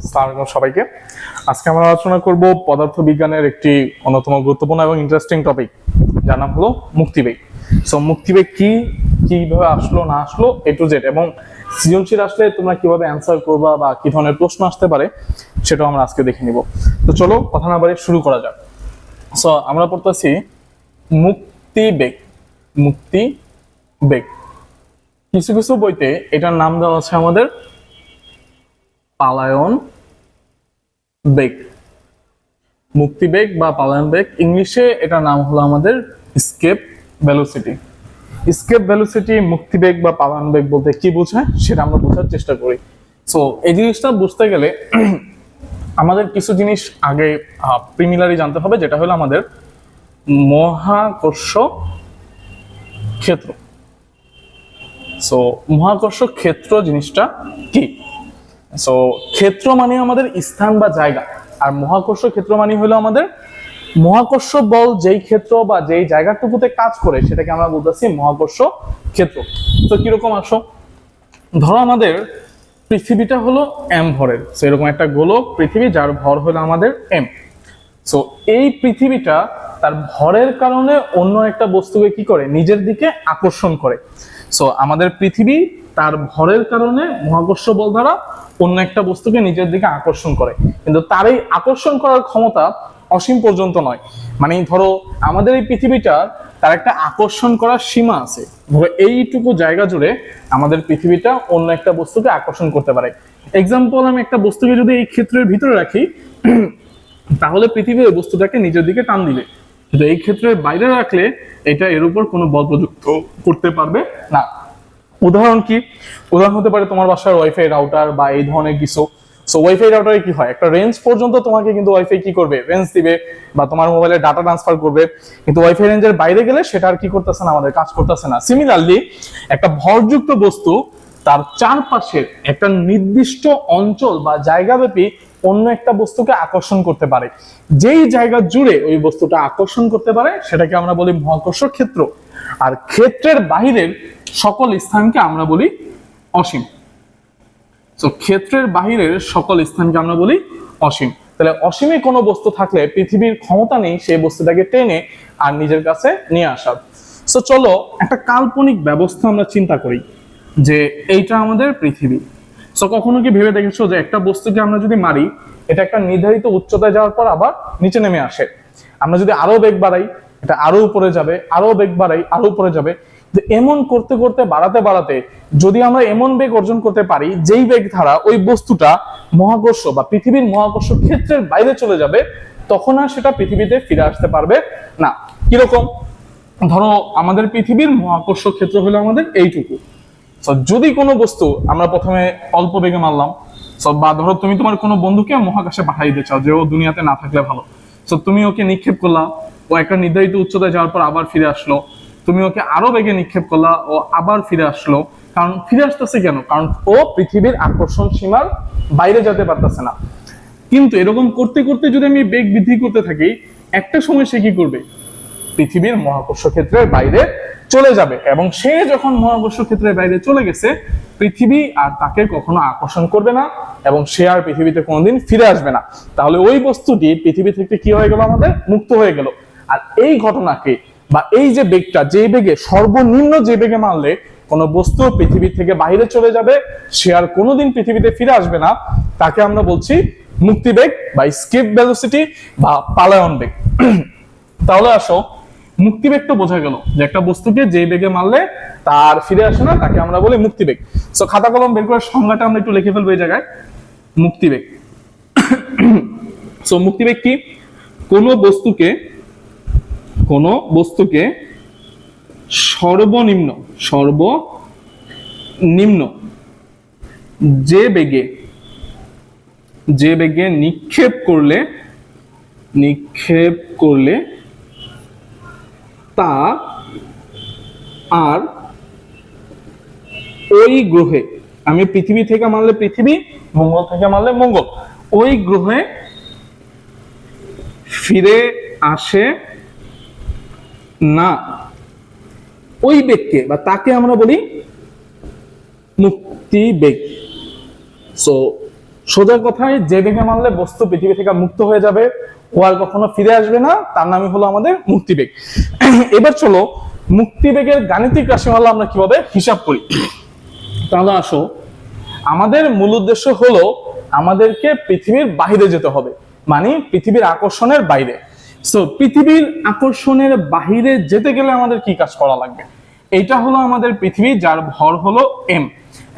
আসসালামু সবাইকে। আজকে আমরা আলোচনা করব পদার্থ বিজ্ঞানের একটি অন্যতম গুরুত্বপূর্ণ এবং ইন্টারেস্টিং টপিক যার নাম হলো মুক্তিবেগ। সো মুক্তিবেগ কি, কীভাবে আসলো, না আসলো এ টু জেড এবং সৃজনশীল আসলে তোমরা কীভাবে অ্যান্সার করবা বা কি ধরনের প্রশ্ন আসতে পারে, সেটাও আমরা আজকে দেখে নিব। তো চলো, কথা না বাড়ি শুরু করা যাক। সো আমরা পড়তেছি মুক্তিবেগ মুক্তি বেগ কিছু কিছু বইতে এটার নাম দেওয়া আছে আমাদের পালায়ন বেগ। মুক্তিবেগ বা পালায়ন বেগ, ইংলিশে এটার নাম হলো আমাদের স্কেপ ভেলোসিটি। স্কেপ ভেলোসিটি মুক্তিবেগ বা পালায়ন বেগ বলতে কি বোঝায় সেটা আমরা বোঝার চেষ্টা করি। সো এই জিনিসটা বুঝতে গেলে আমাদের কিছু জিনিস আগে প্রিমিলারি জানতে হবে, যেটা হলো আমাদের মহাকর্ষ ক্ষেত্র। সো মহাকর্ষ ক্ষেত্র জিনিসটা কি? সো ক্ষেত্র মানে আমাদের স্থান বা জায়গা। আর মহাকর্ষ ক্ষেত্র মানে হলো আমাদের মহাকর্ষ বল যেই ক্ষেত্র বা যেই জায়গাটুকুতে কাজ করে, সেটাকে আমরা বলতেছি মহাকর্ষ ক্ষেত্র। তো কীরকম আসো? ধরো আমাদের পৃথিবীটা হলো এম ভরের। সো এরকম একটা গোলক পৃথিবী, যার ভর হলো আমাদের এম সো এই পৃথিবীটা তার ভরের কারণে অন্য একটা বস্তুকে কি করে? নিজের দিকে আকর্ষণ করে। সো আমাদের পৃথিবী তার ভরের কারণে মহাকর্ষ বল দ্বারা অন্য একটা বস্তুকে নিজের দিকে আকর্ষণ করে। কিন্তু তার এই আকর্ষণ করার ক্ষমতা অসীম পর্যন্ত নয়। মানে ধরো, আমাদের এই পৃথিবীটা তার একটা আকর্ষণ করার সীমা আছে। ধরো, এইটুকু জায়গা জুড়ে আমাদের পৃথিবীটা অন্য একটা বস্তুকে আকর্ষণ করতে পারে। এক্সাম্পল আমি একটা বস্তুকে যদি এই ক্ষেত্রের ভিতরে রাখি, তাহলে পৃথিবী ওই বস্তুটাকে নিজের দিকে টান দিবে। কিন্তু এই ক্ষেত্রে বাইরে রাখলে এটা এর উপর কোনো বল প্রযুক্ত করতে পারবে না। উদাহরণ কি? উদাহরণ হতে পারে তোমার বাসার ওয়াইফাই রাউটার বা এই ধরনের কিছু। সো ওয়াইফাই রাউটারে কি হয়? একটা রেঞ্জ পর্যন্ত তোমাকে কিন্তু ওয়াইফাই কি করবে? রেঞ্জ দিবে বা তোমার মোবাইলে ডাটা ট্রান্সফার করবে। কিন্তু ওয়াইফাই রেঞ্জের বাইরে গেলে সেটা আর কি করতেছে না, আমাদের কাজ করতেছে না। সিমিলারলি একটা ভরযুক্ত বস্তু তার চারপাশের একটা নির্দিষ্ট অঞ্চল বা জায়গাব্যাপী অন্য একটা বস্তুকে আকর্ষণ করতে পারে। যেই জায়গা জুড়ে ওই বস্তুটা আকর্ষণ করতে পারে, সেটাকে আমরা বলি মহাকর্ষ ক্ষেত্র। আর ক্ষেত্রের বাহিরের সকল স্থানকে আমরা বলি অসীম। তো ক্ষেত্রের বাহিরের সকল স্থানকে আমরা বলি অসীম। তাহলে অসীমে কোনো বস্তু থাকলে পৃথিবীর ক্ষমতা নেই, সেই বস্তুটাকে টেনে আর নিজের কাছে নিয়ে আসার। সো চলো একটা কাল্পনিক ব্যবস্থা আমরা চিন্তা করি যে এইটা আমাদের পৃথিবী। সো কখনো কি ভেবে দেখেছ যে একটা বস্তুকে আমরা যদি মারি, এটা একটা নির্ধারিত উচ্চতায় যাওয়ার পর আবার নিচে নেমে আসে? আমরা যদি আরও বেগ বাড়াই এটা আরও উপরে যাবে, আরও বেগ বাড়াই, আরও উপরে যাবে। যে এমন করতে করতে, বাড়াতে বাড়াতে যদি আমরা এমন বেগ অর্জন করতে পারি, যেই বেগ ধারা ওই বস্তুটা মহাকর্ষ বা পৃথিবীর মহাকর্ষ ক্ষেত্রের বাইরে চলে যাবে, তখন আর সেটা পৃথিবীতে ফিরে আসতে পারবে না। কীরকম? ধরো আমাদের পৃথিবীর মহাকর্ষ ক্ষেত্র হলো আমাদের এইটুকু। যদি কোনো বস্তু আমরা প্রথমে অল্প বেগে মারলাম বা ধরো তুমি তোমার কোনো বন্ধুকে মহাকাশে পাঠাই দিতে চাও যে ও দুনিয়াতে না থাকলে ভালো। তুমি ওকে নিক্ষেপ করলা ও একটা নির্ধারিত উচ্চতায় যাওয়ার পর আবার ফিরে আসলো। তুমি ওকে আরও বেগে নিক্ষেপ করলা ও আবার ফিরে আসলো। কারণ ফিরে আসতেছে কেন? কারণ ও পৃথিবীর আকর্ষণ সীমার বাইরে যেতে পারতেছে না। কিন্তু এরকম করতে করতে যদি আমি বেগ বৃদ্ধি করতে থাকি, একটা সময় সে কি করবে? পৃথিবীর মহাকর্ষ ক্ষেত্রের বাইরে চলে যাবে এবং সে যখন মহাকর্ষ ক্ষেত্রের বাইরে চলে গেছে, পৃথিবী আর তাকে কখনো আকর্ষণ করবে না এবং সে আর পৃথিবীতে কোনোদিন ফিরে আসবে না। তাহলে ওই বস্তুটি পৃথিবী থেকে কি হয়ে গেল আমাদের? মুক্ত হয়ে গেল। আর এই ঘটনাকে বা এই যে বেগটা, যে বেগে, সর্বনিম্ন যে বেগে মারলে কোনো বস্তু পৃথিবী থেকে বাইরে চলে যাবে, সে আর কোনোদিন পৃথিবীতে ফিরে আসবে না। তাকে আমরা বলছি মুক্তিবেগ বা স্কেপ ভেলোসিটি বা পালায়ন বেগ। তাহলে আসো মুক্তিবেগ তো বোঝা গেল যে একটা বস্তুকে যে বেগে মারলে তার ফিরে আসে না, তাকে আমরা বলি মুক্তিবেগ সো খাতা কলম বের করে সংজ্ঞাটা আমরা একটু লিখে ফেলব এই জায়গায়। মুক্তি মুক্তিবেগ সো মুক্তিবেগ কি? কোন বস্তুকে কোন বস্তুকে সর্বনিম্ন সর্বনিম্ন, যে বেগে যে বেগে নিক্ষেপ করলে নিক্ষেপ করলে তা আর ওই গ্রহে, আমি পৃথিবী থেকে মানলে পৃথিবী, মঙ্গল থেকে মানলে মঙ্গল, ওই গ্রহে ফিরে আসে না। ওই বেগকে বা তাকে আমরা বলি মুক্তি বেগ সো সোজা কথায় যে বেগে মানলে বস্তু পৃথিবী থেকে মুক্ত হয়ে যাবে ও আর কখনো ফিরে আসবে না, তার নামই হলো আমাদের মুক্তিবেগ। এবার চলো, মুক্তিবেগের গাণিতিক রাশিমালা আমরা কীভাবে হিসাব করি? তাহলে আসো, আমাদের মূল উদ্দেশ্য হলো আমাদেরকে পৃথিবীর বাইরে যেতে হবে মানে পৃথিবীর আকর্ষণের বাইরে। সো পৃথিবীর আকর্ষণের বাহিরে যেতে গেলে আমাদের কি কাজ করা লাগবে? এটা হলো আমাদের পৃথিবী, যার ভর হলো এম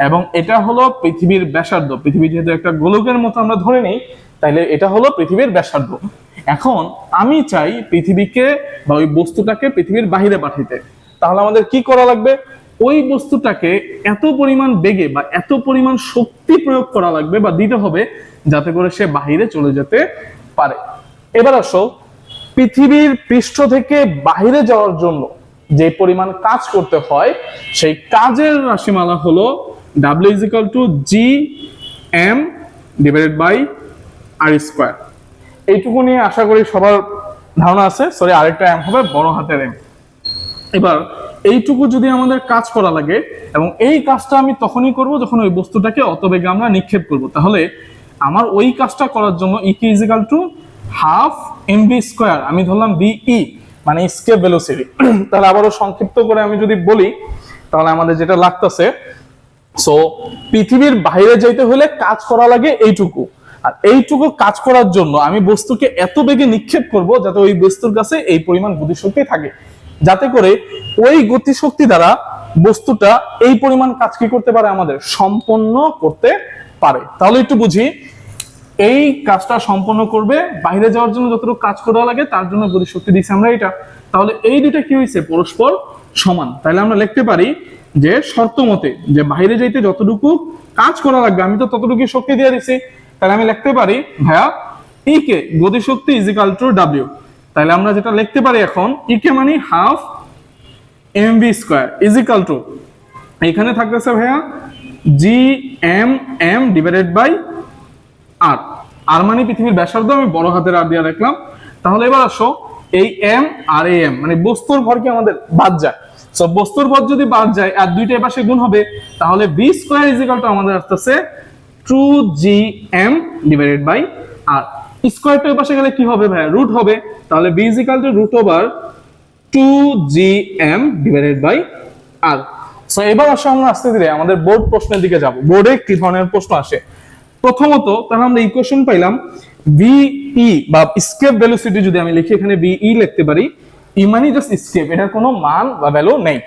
এবং এটা হলো পৃথিবীর ব্যাসার্ধ। পৃথিবী যেহেতু একটা গোলকের মতো আমরা ধরে নেই, তাইলে এটা হলো পৃথিবীর ব্যাসার্ধ। এখন আমি চাই পৃথিবীকে বা ওই বস্তুটাকে পৃথিবীর বাহিরে পাঠাইতে। তাহলে আমাদের কি করা লাগবে? ওই বস্তুটাকে এত পরিমাণ বেগে বা এত পরিমাণ শক্তি প্রয়োগ করা লাগবে বা দিতে হবে, যাতে করে সে বাহিরে চলে যেতে পারে। এবার আসো পৃথিবীর পৃষ্ঠ থেকে বাহিরে যাওয়ার জন্য যে পরিমাণ কাজ করতে হয়, সেই কাজের রাশিমালা হলো W is equal to G M divided by R square এইটুকু নিয়ে আশা করি সবার ধারণা আছে। সরি আরেকটা এম হবে, বড় হাতের এম এবার, এইটুকু যদি আমাদের কাজ করা লাগে, এবং এই কাজটা আমি তখনই করব যখন ওই বস্তুটাকে অত বেগে আমরা নিক্ষেপ করব। তাহলে আমার ওই কাজটা করার জন্য E K is equal to half M V square, আমি ধরলাম বিই মানে স্কেপ ভেলোসিটি। তাহলে আবারও সংক্ষিপ্ত করে আমি যদি বলি, তাহলে আমাদের যেটা লাগতেছে সো পৃথিবীর বাইরে যাইতে হলে কাজ করা লাগে এইটুকু। আর এইটুকু কাজ করার জন্য আমি বস্তুকে এত বেগে নিক্ষেপ করব যাতে ওই বস্তুর কাছে এই পরিমাণ গতিশক্তি থাকে। যাতে করে ওই গতিশক্তি দ্বারা বস্তুটা এই পরিমাণ কাজ কি করতে পারে আমাদের? সম্পন্ন করতে পারে। তাহলে একটু বুঝি এই কাজটা সম্পন্ন করবে, বাইরে যাওয়ার জন্য যতটুকু কাজ করা লাগে, তার জন্য গতিশক্তি দিচ্ছি আমরা এটা, তাহলে এই দুইটা কি হয়েছে? পরস্পর সমান। তাহলে আমরা লিখতে পারি যে শর্ত মতে যে বাইরে যাইতে যতটুকু কাজ করা লাগবে, আমি তো ততটুকু শক্তি দিয়ে দিছি। তাহলে আমি লিখতে পারি, ভাইয়া ই কে গতিশক্তি ইজিক্যাল টু ডাব্লিউ তাহলে আমরা যেটা লিখতে পারি এখন ই কে মানে half M V square is equal to এখানে থাকতেছে ভাইয়া G M M divided by R R মানে পৃথিবীর ব্যাসার্ধ আমি বড় হাতের আর দিয়ে রাখলাম তাহলে এবার আসো, এই এম আর এ এম মানে বস্তুর ভর কি আমাদের বাদ যায়? সো বস্তুর ভর যদি বাদ যায় আর দুইটা এপাশে গুণ হবে, তাহলে বি স্কোয়ার ইজিক্যাল টু আমাদের আসতেছে two G M divided by R স্কোয়ারটা ওই পাশে গেলে কি হবে ভাই রুট হবে। তাহলে V is equal to root over two G M divided by R so এবার আসো আমরা আস্তে ধীরে আমাদের বোর্ড প্রশ্নের দিকে যাব। বোর্ডে কি ধরনের প্রশ্ন আসে? প্রথমত তাহলে আমরা ইকুয়েশন পাইলাম ভিই বা স্কেপ ভেলোসিটি যদি আমি লিখি, এখানে ভিই লিখতে পারি ই মানে জাস্ট স্কেপ এটার কোনো মান বা ভ্যালু নেই।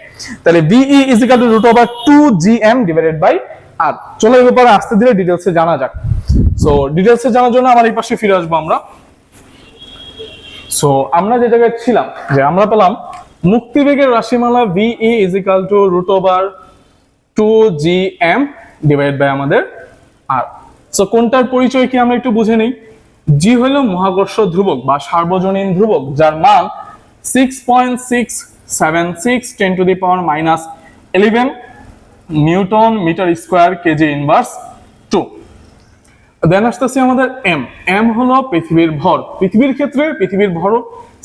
তাহলে V E is equal to root over two G M divided by R চলো এই ব্যাপারে আস্তে ধীরে ডিটেলসে জানা যাক। সো ডিটেলসে জানার জন্য আমার এই পাশে ফিরে আসব আমরা। সো আমরা যে জায়গায় ছিলাম, যে আমরা পেলাম মুক্তিবেগের রাশিমালা V E is equal to root over two G M divide by আমাদের আর সো কোনটার পরিচয় কি আমরা একটু বুঝে নেই? জি হলো মহাকর্ষ ধ্রুবক বা সার্বজনীন ধ্রুবক, যার মান six point six seven six ten to the power minus eleven newton metre square KG inverse two then আসতেছে আমাদের এম এম হলো পৃথিবীর ভর। পৃথিবীর ক্ষেত্রে পৃথিবীর ভর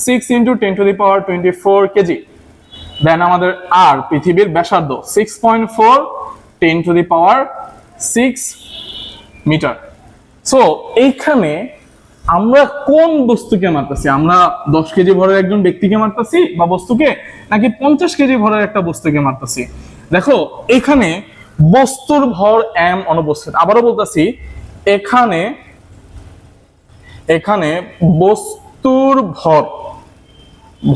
six into ten to the power twenty four KG then আমাদের আর পৃথিবীর ব্যাসার্ধ six point four ten to the power six metre. So এইখানে আমরা কোন বস্তুকে মারতেছি? আমরা দশ কেজি ভরের একজন ব্যক্তিকে মারতেছি বা বস্তুকে, নাকি পঞ্চাশ কেজি ভরের একটা বস্তুকে মারতেছি? দেখো, এখানে বস্তুর ভর এম অনুপস্থিত। আবারও বলতেছি, এখানে এখানে বস্তুর ভর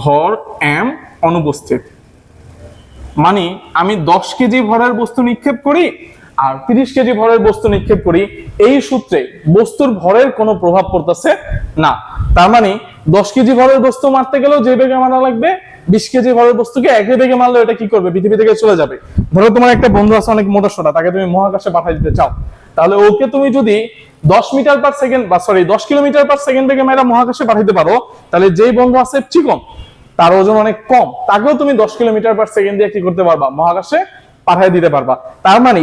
ভর এম অনুপস্থিত। মানে আমি দশ কেজি ভরের বস্তু নিক্ষেপ করি আর তিরিশ কেজি ভরের বস্তু নিক্ষেপ করি, এই সূত্রে বস্তুর ভরের কোনো প্রভাব পড়তেছে না। তার মানে দশ কেজি ভরের বস্তু মারতে গেলেও যে বেগে মারা লাগবে, বিশ কেজি ভরের বস্তুকে একই বেগে মারলে এটা কি করবে? পৃথিবী থেকে চলে যাবে। ধরো তোমার একটা বন্ধু আছে অনেক মোটা সোটা, তাকে তুমি মহাকাশে পাঠিয়ে দিতে চাও। তাহলে ওকে তুমি যদি দশ মিটার পার সেকেন্ড বা সরি দশ কিলোমিটার পার সেকেন্ড বেগে মেয়েরা মহাকাশে পাঠাইতে পারো, তাহলে যেই বন্ধু আছে চিকন তার ওজন অনেক কম, তাকেও তুমি দশ কিলোমিটার পার সেকেন্ড দিয়ে কি করতে পারবা? মহাকাশে পাঠিয়ে দিতে পারবা। তার মানে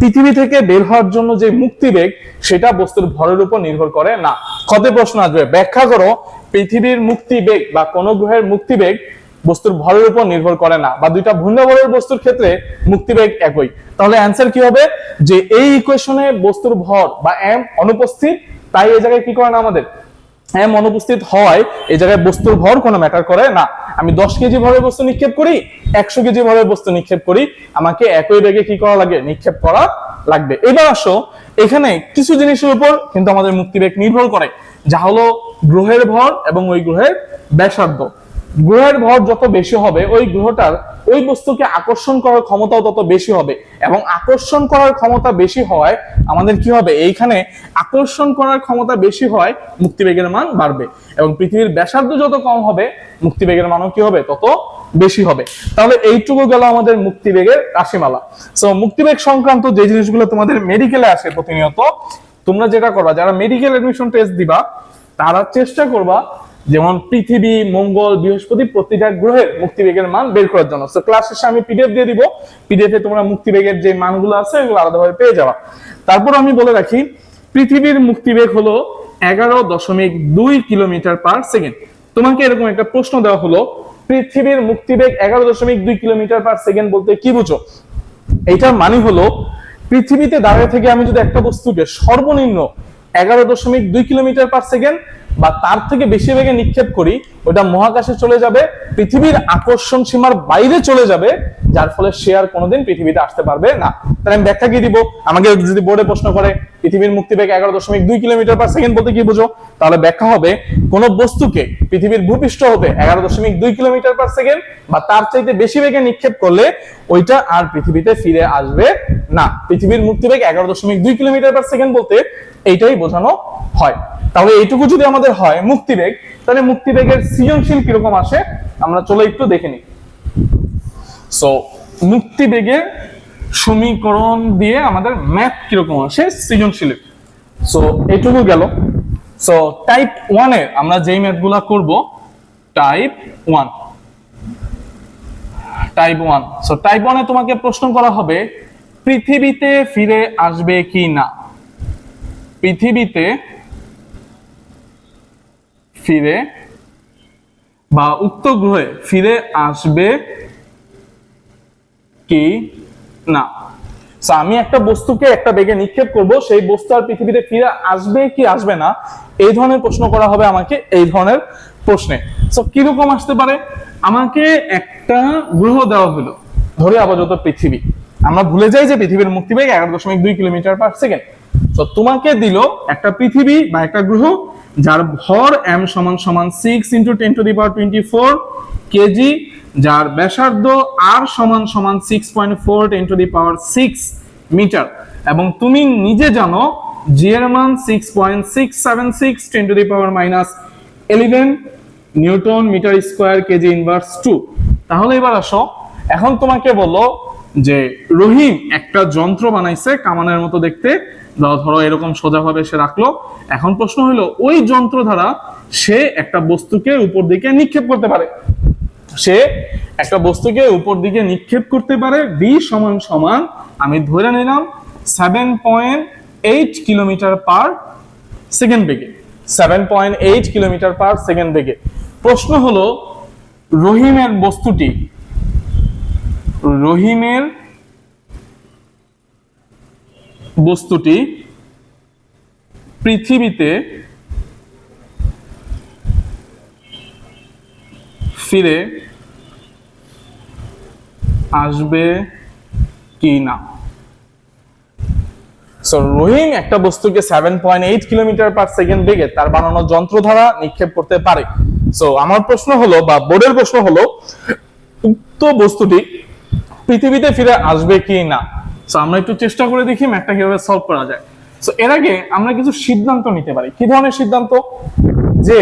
পৃথিবী থেকে বের হওয়ার জন্য যে মুক্তিবেগ সেটা বস্তুর ভরের উপর নির্ভর করে না। কত প্রশ্ন আসবে, ব্যাখ্যা করো, পৃথিবীর মুক্তিবেগ বা কোন গ্রহের মুক্তিবেগ বস্তুর ভরের উপর নির্ভর করে না, বা দুইটা ভিন্ন ভরের বস্তুর ক্ষেত্রে মুক্তিবেগ একই। তাহলে অ্যান্সার কি হবে? যে এই ইকুয়েশনে বস্তুর ভর বা এম অনুপস্থিত, তাই এই জায়গায় কি করে না আমাদের? এম অনুপস্থিত হয়, এই জায়গায় বস্তুর ভর কোনো ম্যাটার করে না। আমি দশ কেজি ভরের বস্তু নিক্ষেপ করি, একশো কেজি ভরের বস্তু নিক্ষেপ করি, আমাকে একই বেগে কি করা লাগে? নিক্ষেপ করা লাগবে। এবার আসো, এখানে কিছু জিনিসের উপর কিন্তু আমাদের মুক্তিবেগ নির্ভর করে। যা হলো গ্রহের ভর এবং ওই গ্রহের ব্যাসার্ধ। গ্রহের ভর যত বেশি হবে, ওই গ্রহটার ওই বস্তুকে আকর্ষণ করার ক্ষমতাও তত বেশি হবে। এবং আকর্ষণ করার ক্ষমতা বেশি হওয়ায় আমাদের কি হবে? এইখানে আকর্ষণ করার ক্ষমতা বেশি হয় মুক্তিবেগের মান বাড়বে। এবং পৃথিবীর ব্যাসার্ধ যত কম হবে, মুক্তিবেগের মানও কি হবে? তত বেশি হবে। তাহলে এইটুকু গেল আমাদের মুক্তিবেগের রাশিমালা। সো মুক্তিবেগ সংক্রান্ত যে জিনিসগুলো তোমাদের মেডিকেলে আসে প্রতিনিয়ত, তোমরা যেটা করবা, যারা মেডিকেল এডমিশন টেস্ট দিবা, তারা চেষ্টা করবা যেমন পৃথিবী, মঙ্গল, বৃহস্পতি প্রতিটা গ্রহের মুক্তিবেগের মান বের করার জন্য। তো ক্লাস শেষে আমি পিডিএফ দিয়ে দিব। পিডিএফ এ তোমরা মুক্তিবেগের যে মানগুলো আছে, এগুলো আলাদাভাবে পেয়ে যাবা। তারপর আমি বলে রাখি, পৃথিবীর মুক্তিবেগ হলো এগারো দশমিক দুই কিলোমিটার পার সেকেন্ড। তোমাকে এরকম একটা প্রশ্ন দেওয়া হলো, পৃথিবীর মুক্তিবেগ এগারো দশমিক দুই কিলোমিটার পার সেকেন্ড বলতে কি বুঝো? এইটার মানে হলো, পৃথিবীতে দাঁড়িয়ে থেকে আমি যদি একটা বস্তুকে সর্বনিম্ন এগারো দশমিক দুই কিলোমিটার পার সেকেন্ড বা তার থেকে বেশি বেগে নিক্ষেপ করি ওটা মহাকাশে চলে যাবে, পৃথিবীর আকর্ষণ সীমার বাইরে চলে যাবে, যার ফলে সে আর কোনোদিন পৃথিবীতে আসতে পারবে না। তাহলে আমি ব্যাখ্যা কি দিব? আমাকে যদি বোর্ডে প্রশ্ন করে, পৃথিবীর মুক্তি মুক্তিবেগ এগারো দশমিক দুই কিলোমিটার পার সেকেন্ড বলতে কি বুঝো? তাহলে ব্যাখ্যা হবে, কোনো বস্তুকে পৃথিবীর ভূপৃষ্ঠ হতে এগারো দশমিক দুই কিলোমিটার পার সেকেন্ড বা তার চাইতে বেশি বেগে নিক্ষেপ করলে ওইটা আর পৃথিবীতে ফিরে আসবে না। পৃথিবীর মুক্তিবেগ এগারো দশমিক দুই কিলোমিটার পার সেকেন্ড বলতে এইটাই বোঝানো হয়। তাহলে এইটুকু যদি আমাদের হয় মুক্তিবেগ, তাহলে মুক্তিবেগের সৃজনশীল কীরকম আসে আমরা চলে একটু দেখে নিই। সো মুক্তিবেগের সমীকরণ দিয়ে আমাদের ম্যাথ কীরকম আসে? সৃজনশীল। সো এইটুকু গেল। সো টাইপ ওয়ানে আমরা যেই ম্যাথগুলা করব type one type one so type ওয়ানে তোমাকে প্রশ্ন করা হবে, পৃথিবীতে ফিরে আসবে কি না? পৃথিবীতে ফিরে বা উক্ত গ্রহে ফিরে আসবে কি না? আমি একটা বস্তুকে একটা বেগে নিক্ষেপ করব, সেই বস্তু আর পৃথিবীতে ফিরে আসবে কি আসবে না, এই ধরনের প্রশ্ন করা হবে আমাকে, এই ধরনের প্রশ্নে। সো কীরকম আসতে পারে? আমাকে একটা গ্রহ দেওয়া হলো। ধরে আপাতত পৃথিবী। আমরা ভুলে যাই যে পৃথিবীর মুক্তি মুক্তিবেগ এগারো দশমিক দুই কিলোমিটার পার সেকেন্ড। তো তোমাকে দিল একটা পৃথিবী বা একটা গ্রহ, যার ভর এম সমান সমান six into ten to the power twenty four KG যার ব্যাসার্ধ আর সমান সমান six point four ten to the power six metre এবং তুমি নিজে জানো জি মান six point six seven six ten to the power minus eleven newton metre square KG inverse two তাহলে এবার আসো। এখন তোমাকে বলো যে রহিম একটা যন্ত্র বানাইছে কামানের মতো দেখতে। ধরো এরকম সোজাভাবে সে রাখল। এখন প্রশ্ন হলো, ওই যন্ত্র দ্বারা সে একটা বস্তুকে উপর দিকে নিক্ষেপ করতে পারে। সে একটা বস্তুকে উপর দিকে নিক্ষেপ করতে পারে বি সমান সমান, আমি ধরে নিলাম seven point eight kilometre per second বেগে। Seven point eight kilometre per second বেগে প্রশ্ন হলো, রহিমের বস্তুটি রহিমের বস্তুটি পৃথিবীতে ফিরে আসবে কি না সো রহিম একটা বস্তুকে seven point eight kilometre per second বেগে তার বানানো যন্ত্র দ্বারা নিক্ষেপ করতে পারে। সো আমার প্রশ্ন হলো বা বোর্ডের প্রশ্ন হলো, উক্ত বস্তুটি পৃথিবীতে ফিরে আসবে কি না? সো আমরা একটু চেষ্টা করে দেখি ম্যাথটা কীভাবে সলভ করা যায়। সো এর আগে আমরা কিছু সিদ্ধান্ত নিতে পারি। কি ধরনের সিদ্ধান্ত? যে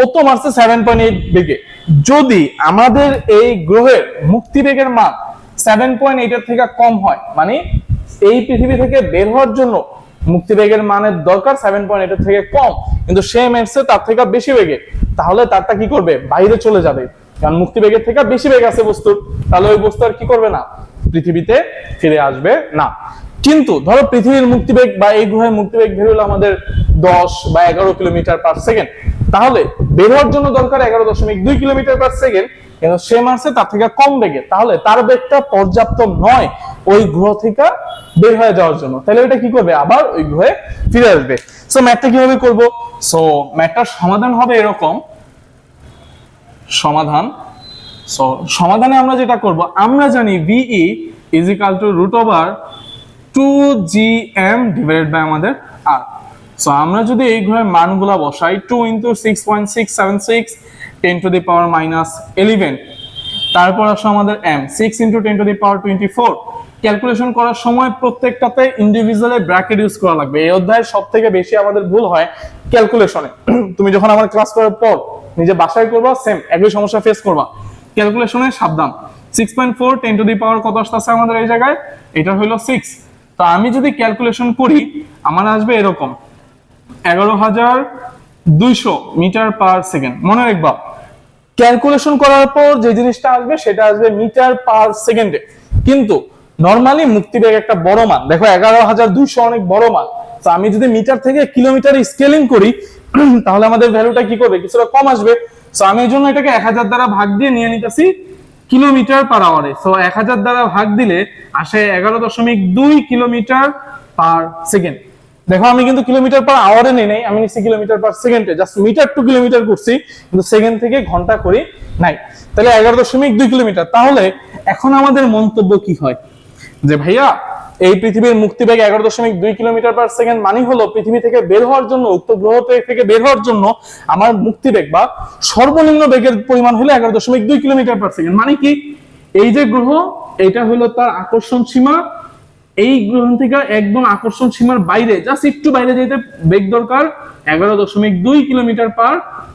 ও তো মারছে সেভেন পয়েন্ট এইট বেগে যদি আমাদের এই গ্রহের মুক্তি বেগের মান সেভেন পয়েন্ট এইটের থেকে কম হয় মানে এই পৃথিবী থেকে বের হওয়ার জন্য মুক্তিবেগের মানের দরকার সেভেন পয়েন্ট এইটের থেকে কম। কিন্তু সে মেরছে তার থেকে বেশি বেগে। তাহলে তারটা কি করবে? বাইরে চলে যাবে। কারণ মুক্তিবেগের থেকে বেশি বেগ আছে বস্তুর তাহলে ওই বস্তু আর কি করবে না? পৃথিবীতে ফিরে আসবে না। কিন্তু ধরো পৃথিবীর মুক্তিবেগ বা এই গ্রহের মুক্তিবেগ বের হলো আমাদের দশ বা এগারো কিলোমিটার পার সেকেন্ড তাহলে বের হওয়ার জন্য দরকার এগারো দশমিক দুই কিলোমিটার পার সেকেন্ড কিন্তু সে মারছে তার থেকে কম বেগে। তাহলে তার বেগটা পর্যাপ্ত নয়। ওই গ্রহ থেকে বের হয়ে যাওয়ার জন্য। তাহলে এটা কি করবে? আবার ওই গ্রহে ফিরে আসবে। সো ম্যাথটা কীভাবে করব? সো ম্যাথটার সমাধান হবে এরকম। সমাধান। সো সমাধানে আমরা যেটা করব, আমরা জানি V E is equal to root over two G M divided by আমাদের আর সো আমরা যদি এই ঘরের মানগুলা বসাই two into six point six seven six ten to the power minus eleven তারপর আসো আমাদের M six into ten to the power twenty four calculation করার সময় প্রত্যেকটাতে ইন্ডিভিজুয়ালি ব্র্যাকেট ইউজ করা লাগবে। এই অধ্যায়ে সব থেকে বেশি আমাদের ভুল হয় ক্যালকুলেশনে তুমি যখন আমার ক্লাস করার পর নিজে বাসায় করবা সেম একই সমস্যা ফেস করবা। ক্যালকুলেশনে সাবধান। Six point four ten to the power কত আসতেছে আমাদের এই জায়গায়? এটা হলো সিক্স তো আমি যদি ক্যালকুলেশন করি, আমার আসবে এরকম। এগারো হাজার দুইশো মিটার পার সেকেন্ড। মনে রাখবা ক্যালকুলেশন করার পর যে জিনিসটা আসবে, সেটা আসবে মিটার পার সেকেন্ডে। কিন্তু নর্মালি মুক্তিবেগ একটা বড় মান। দেখো এগারো হাজার দুইশো অনেক বড় মান। তো আমি যদি মিটার থেকে কিলোমিটার স্কেলিং করি, তাহলে আমাদের ভ্যালুটা কি করবে? কিছুটা কম আসবে। তো আমি এই জন্য এটাকে এক হাজার দ্বারা ভাগ দিয়ে নিয়ে নিতেছি কিলোমিটার পার আওয়ারে সো এক হাজার দ্বারা ভাগ দিলে আসে এগারো দশমিক দুই কিলোমিটার পার সেকেন্ড দেখো আমি কিন্তু কিলোমিটার পার আওয়ারে নেই নাই, আমি নিচ্ছি কিলোমিটার পার সেকেন্ডে জাস্ট মিটার টু কিলোমিটার করছি, কিন্তু সেকেন্ড থেকে ঘণ্টা করি নাই। তাহলে এগারো দশমিক দুই কিলোমিটার। তাহলে এখন আমাদের মন্তব্য কি হয়? যে ভাইয়া, এই পৃথিবীর মুক্তিবেগ এগারো দশমিক দুই কিলোমিটার পার সেকেন্ড মানে হলো পৃথিবী থেকে বের হওয়ার জন্য, উক্ত গ্রহ থেকে বের হওয়ার জন্য আমার মুক্তিবেগ বা সর্বনিম্ন বেগের পরিমাণ হলো এগারো দশমিক দুই কিলোমিটার পার সেকেন্ড মানে কি? এই যে গ্রহ, এটা হলো তার আকর্ষণ সীমা। এই গ্রহ থেকে একদম আকর্ষণ সীমার বাইরে জাস্ট একটু বাইরে যেতে বেগ দরকার, এগারো দশমিক দুই কিলোমিটার পার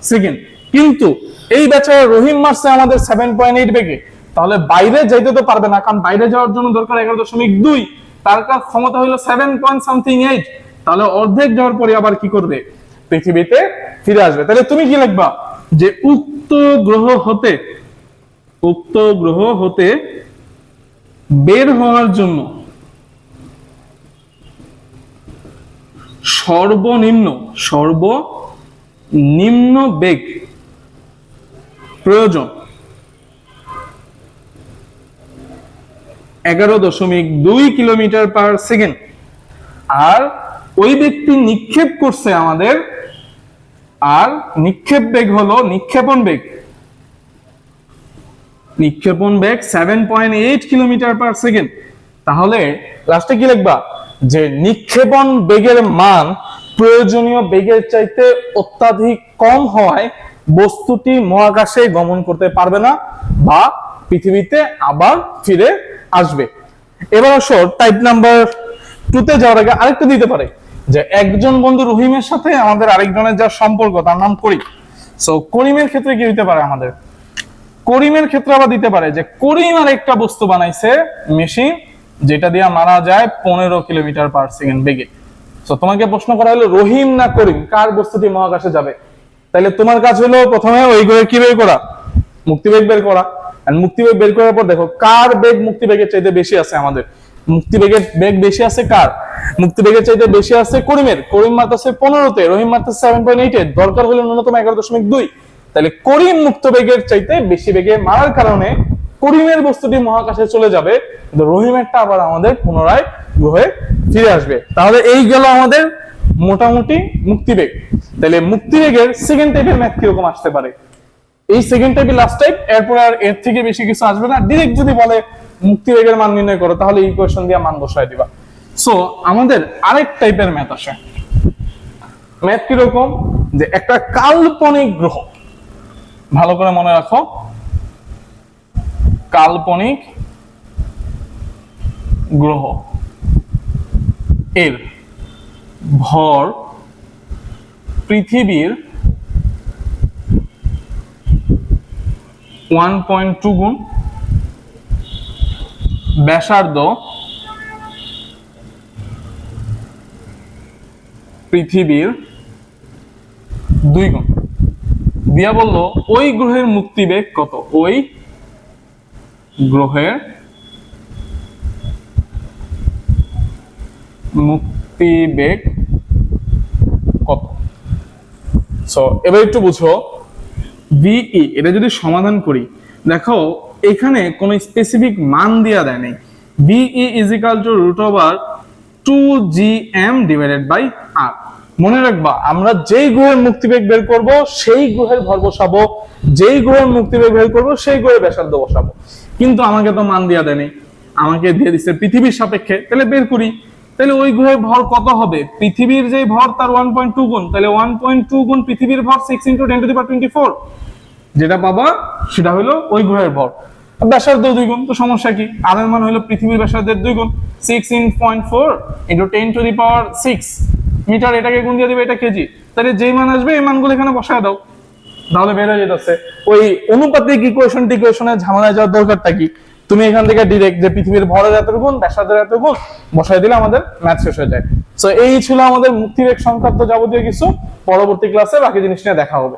সেকেন্ড কিন্তু এই বেচারা রহিম মারছে আমাদের সেভেন পয়েন্ট এইট বেগে। তাহলে বাইরে যাইতে তো পারবে না, কারণ বাইরে যাওয়ার জন্য দরকার এগারো দশমিক দুই। তার ক্ষমতা হলো সেভেন পয়েন্ট সামথিং এইট তাহলে অর্ধেক যাওয়ার পরে আবার কি করবে? পৃথিবীতে ফিরে আসবে। তাহলে তুমি কি লিখবা? যে উক্ত গ্রহ হতে, উক্ত গ্রহ হতে বের হওয়ার জন্য সর্বনিম্ন সর্বনিম্ন বেগ প্রয়োজন। এগারো দশমিক দুই কিলোমিটার পার সেকেন্ড। আর ওই ব্যক্তি নিক্ষেপ করছে আমাদের, আর নিক্ষেপ বেগ হলো নিক্ষেপণ বেগ। নিক্ষেপণ বেগ seven point eight kilometre per second. তাহলে লাস্টে কি লিখবা? যে নিক্ষেপণ বেগের মান প্রয়োজনীয় বেগের চাইতে অত্যাধিক কম হওয়ায় বস্তুটি মহাকাশে গমন করতে পারবে না বা পৃথিবীতে আবার ফিরে আসবে। এবার আসো টাইপ নাম্বার টুতে যাওয়ার আগে আরেকটা দিতে পারে। যে একজন বন্ধু রহিমের সাথে আমাদের আরেকজনের যা সম্পর্ক, তার নাম করিম। সো করিমের ক্ষেত্রে কি হইতে পারে আমাদের? করিমের ক্ষেত্রে আবার দিতে পারে যে, করিম আর একটা বস্তু বানাইছে মেশিন, যেটা দিয়ে মারা যায় পনেরো কিলোমিটার পার সেকেন্ড বেগে। তো তোমাকে প্রশ্ন করা হলো, রহিম না করিম? কার বস্তুটি মহাকাশে যাবে? তাহলে তোমার কাজ হলো প্রথমে ওই গ্রহে কি বের করা মুক্তিবেগ বের করা। আর মুক্তিবেগ বের করার পর দেখো, কার বেগ মুক্তিবেগের চাইতে বেশি আছে আমাদের? মুক্তিবেগের বেগ বেশি আছে কার? মুক্তিবেগের চাইতে বেশি আছে করিমের। করিম মারতেছে পনেরোতে, রহিম মারতেছে সেভেন পয়েন্ট এইটে দরকার হলো ন্যূনতম এগারো দশমিক দুই। তাহলে করিম মুক্ত বেগের চাইতে বেশি বেগে মারার কারণে করিমের বস্তুটি মহাকাশে চলে যাবে, কিন্তু রহিমেরটা আবার আমাদের পুনরায় গ্রহে ফিরে আসবে। তাহলে এই গেল আমাদের মোটামুটি মুক্তিবেগ। তাহলে মুক্তিবেগের সেকেন্ড টাইপের ম্যাথ কীরকম আসতে পারে? এই সেকেন্ড টাইপের লাস্ট টাইপ এরপর আর এর থেকে বেশি কিছু আসবে না। ডিরেক্ট যদি বলে মুক্তিবেগের মান নির্ণয় করো, তাহলে ইকুয়েশন দিয়ে মান বসায় দিবা। সো আমাদের আরেক টাইপের ম্যাথ আসে। ম্যাথ কীরকম? যে একটা কাল্পনিক গ্রহ। ভালো করে মনে রাখো। কাল্পনিক গ্রহ। এর ভর পৃথিবীর ওয়ান পয়েন্ট টু গুণ ব্যাসার্ধ পৃথিবীর দুই গুণ। দিয়া বলল, ওই গ্রহের মুক্তিবেগ কত? ওই গ্রহের মুক্তিবেগ কত? সো এবার একটু বুঝো ভিই এটা যদি সমাধান করি, দেখো, এখানে কোনো স্পেসিফিক মান দেওয়া দেয় নেই। V E is equal to root over two G M divided by R মনে রাখবা, আমরা যেই গ্রহের মুক্তিবেগ বের করব, সেই গ্রহের ভর বসাবো, যেই গ্রহের মুক্তিবেগ বের করব, সেই গ্রহের ব্যাসার্ধ বসাবো। কিন্তু আমাকে তো মান দেওয়া দেয়নি আমাকে দিয়ে দিচ্ছে পৃথিবীর সাপেক্ষে, তাহলে বের করি। তাহলে ওই গ্রহের ভর কত হবে? পৃথিবীর যে ভর, তার ওয়ান পয়েন্ট টু গুণ। তাহলে ওয়ান পয়েন্ট টু গুণ পৃথিবীর ভর six into ten to the twenty four যেটা পাবা, সেটা হলো ওই গ্রহের ভর। ব্যাসার্ধ দুই গুণ, তো সমস্যা কি? আর এর মান হলো পৃথিবীর ব্যাসার্ধের দুই গুণ six in point four into ten to the power six metre এটাকে গুণ দিয়ে দিবে, এটা কেজি। তাহলে যেই মান আসবে, এই মানগুলো এখানে বসায় দাও। তাহলে বের হয়ে যেতেছে। ওই অনুপাতিক ইকুয়েশন টিকুয়েশনের ঝামেলায় যাওয়ার দরকারটা কি? তুমি এখান থেকে ডিরেক্ট যে পৃথিবীর ভরের এত গুণ ব্যাসাদের এত গুণ বসাই দিলে আমাদের ম্যাথ শেষ হয়ে যায়। তো এই ছিল আমাদের মুক্তিবেগ সংক্রান্ত যাবতীয় কিছু। পরবর্তী ক্লাসে বাকি জিনিস নিয়ে দেখা হবে।